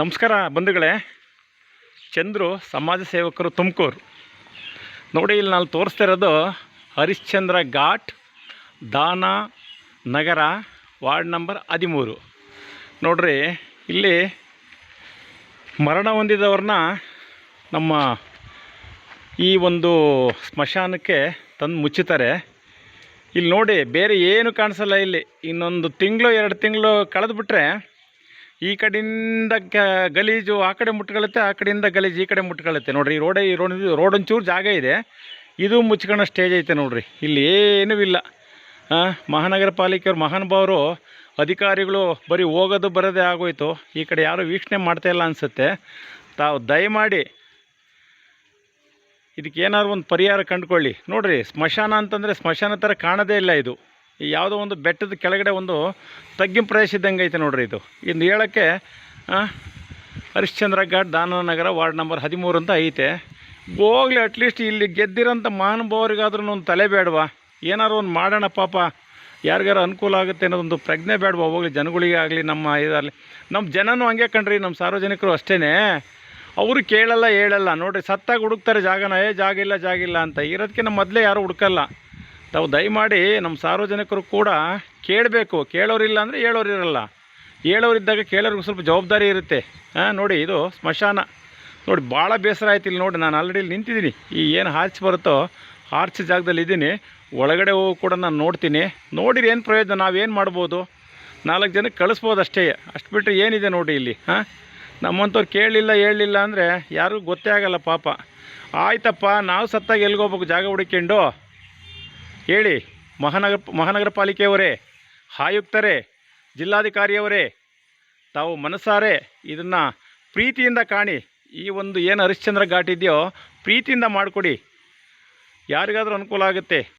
ನಮಸ್ಕಾರ ಬಂಧುಗಳೇ. ಚಂದ್ರು ಸಮಾಜ ಸೇವಕರು ತುಮಕೂರು. ನೋಡಿ ಇಲ್ಲಿ ನಾನು ತೋರಿಸ್ತಾ ಇರೋದು ಹರಿಶ್ಚಂದ್ರ ಘಾಟ್, ದಾನ ನಗರ, ವಾರ್ಡ್ ನಂಬರ್ ಹದಿಮೂರು. ನೋಡ್ರಿ, ಇಲ್ಲಿ ಮರಣ ಹೊಂದಿದವ್ರನ್ನ ನಮ್ಮ ಈ ಒಂದು ಸ್ಮಶಾನಕ್ಕೆ ತಂದು ಮುಚ್ಚುತ್ತಾರೆ. ಇಲ್ಲಿ ನೋಡಿ, ಬೇರೆ ಏನು ಕಾಣಿಸಲ್ಲ ಇಲ್ಲಿ. ಇನ್ನೊಂದು ತಿಂಗಳು, ಎರಡು ತಿಂಗಳು ಕಳೆದ್ಬಿಟ್ರೆ ಈ ಕಡೆಯಿಂದ ಗಲೀಜು, ಆ ಕಡೆ ಮುಟ್ಕೊಳ್ಳುತ್ತೆ, ಆ ಕಡೆಯಿಂದ ಗಲೀಜು, ಈ ಕಡೆ ಮುಟ್ಕೊಳ್ಳುತ್ತೆ. ನೋಡಿರಿ, ಈ ರೋಡೇ, ಈ ರೋಡ್ ರೋಡ್ ಒಂಚೂರು ಜಾಗ ಇದೆ. ಇದು ಮುಚ್ಕೊಳ್ಳೋ ಸ್ಟೇಜ್ ಐತೆ ನೋಡಿರಿ. ಇಲ್ಲಿ ಏನೂ ಇಲ್ಲ. ಮಹಾನಗರ ಪಾಲಿಕೆಯವ್ರು ಮಹಾನುಭಾವರು, ಅಧಿಕಾರಿಗಳು ಬರೀ ಹೋಗೋದು, ಬರೋದೇ ಆಗೋಯ್ತು. ಈ ಕಡೆ ಯಾರೂ ವೀಕ್ಷಣೆ ಮಾಡ್ತಾ ಇಲ್ಲ ಅನಿಸುತ್ತೆ. ತಾವು ದಯಮಾಡಿ ಇದಕ್ಕೆ ಏನಾದ್ರು ಒಂದು ಪರಿಹಾರ ಕಂಡುಕೊಳ್ಳಿ. ನೋಡಿರಿ, ಸ್ಮಶಾನ ಅಂತಂದರೆ ಸ್ಮಶಾನ ಥರ ಕಾಣೋದೇ ಇಲ್ಲ ಇದು. ಯಾವುದೋ ಒಂದು ಬೆಟ್ಟದ ಕೆಳಗಡೆ ಒಂದು ತಗ್ಗಿನ ಪ್ರದೇಶ ಇದ್ದಂಗೆ ಐತೆ ನೋಡ್ರಿ ಇದು. ಇನ್ನು ಹೇಳೋಕ್ಕೆ ಹರಿಶ್ಚಂದ್ರ ಘಾಟ್ ದಾನನಗರ ವಾರ್ಡ್ ನಂಬರ್ ಹದಿಮೂರು ಅಂತ ಐತೆ. ಹೋಗ್ಲಿ ಅಟ್ಲೀಸ್ಟ್ ಇಲ್ಲಿ ಗೆದ್ದಿರೋಂಥ ಮಹಾನುಭಾವರಿಗಾದ್ರೂ ಒಂದು ತಲೆ ಬೇಡವಾ? ಏನಾರು ಒಂದು ಮಾಡೋಣ ಪಾಪ. ಯಾರಿಗಾರು ಅನುಕೂಲ ಆಗುತ್ತೆ ಅನ್ನೋದೊಂದು ಪ್ರಜ್ಞೆ ಬೇಡವಾ? ಹೋಗ್ಲಿ, ಜನಗಳಿಗೆ ಆಗಲಿ, ನಮ್ಮ ಇದರಲ್ಲಿ ನಮ್ಮ ಜನನೂ ಹಂಗೆ ಕಣ್ರಿ, ನಮ್ಮ ಸಾರ್ವಜನಿಕರು ಅಷ್ಟೇ ಅವರು ಕೇಳಲ್ಲ, ಹೇಳಲ್ಲ. ನೋಡಿರಿ, ಸತ್ತಾಗಿ ಹುಡುಕ್ತಾರೆ ಜಾಗನ, ಏ, ಜಾಗ ಇಲ್ಲ ಜಾಗ ಇಲ್ಲ ಅಂತ. ಇರೋದಕ್ಕಿಂತ ಮೊದಲೇ ಯಾರು ಹುಡುಕಲ್ಲ. ತಾವು ದಯಮಾಡಿ ನಮ್ಮ ಸಾರ್ವಜನಿಕರು ಕೂಡ ಕೇಳಬೇಕು. ಕೇಳೋರಿಲ್ಲ ಅಂದರೆ ಹೇಳೋರು ಇದ್ದಾಗ ಕೇಳೋರಿಗೆ ಸ್ವಲ್ಪ ಜವಾಬ್ದಾರಿ ಇರುತ್ತೆ. ಹಾಂ ನೋಡಿ ಇದು ಸ್ಮಶಾನ. ನೋಡಿ ಭಾಳ ಬೇಸರ ಆಯ್ತು ಇಲ್ಲಿ ನೋಡಿ, ನಾನು ಆಲ್ರೆಡಿ ಇಲ್ಲಿ ನಿಂತಿದ್ದೀನಿ. ಈ ಏನು ಹಾರ್ಚ್ ಬರುತ್ತೋ, ಹಾರ್ಚ್ ಜಾಗದಲ್ಲಿ ಇದ್ದೀನಿ. ಒಳಗಡೆ ಹೋಗಿ ಕೂಡ ನಾನು ನೋಡ್ತೀನಿ. ನೋಡಿರಿ ಏನು ಪ್ರಯೋಜನ? ನಾವೇನು ಮಾಡ್ಬೋದು? ನಾಲ್ಕು ಜನಕ್ಕೆ ಕಳಿಸ್ಬೋದು ಅಷ್ಟೇ. ಅಷ್ಟು ಬಿಟ್ಟರೆ ಏನಿದೆ ನೋಡಿ ಇಲ್ಲಿ ಹಾಂ ನಮ್ಮಂಥವ್ರು ಕೇಳಲಿಲ್ಲ ಹೇಳಲಿಲ್ಲ ಅಂದರೆ ಯಾರಿಗೂ ಗೊತ್ತೇ ಆಗಲ್ಲ ಪಾಪ. ಆಯ್ತಪ್ಪ, ನಾವು ಸತ್ತಾಗ ಎಲ್ಗೋಗ್ಬೇಕು ಜಾಗ ಹುಡುಕೊಂಡು ಹೇಳಿ, ಮಹಾನಗರ ಮಹಾನಗರ ಪಾಲಿಕೆಯವರೇ, ಆಯುಕ್ತರೇ, ಜಿಲ್ಲಾಧಿಕಾರಿಯವರೇ, ತಾವು ಮನಸಾರೆ ಇದನ್ನು ಪ್ರೀತಿಯಿಂದ ಕಾಣಿ. ಈ ಒಂದು ಏನು ಹರಿಶ್ಚಂದ್ರ ಘಾಟ್ ಇದೆಯೋ, ಪ್ರೀತಿಯಿಂದ ಮಾಡಿಕೊಡಿ. ಯಾರಿಗಾದರೂ ಅನುಕೂಲ ಆಗುತ್ತೆ.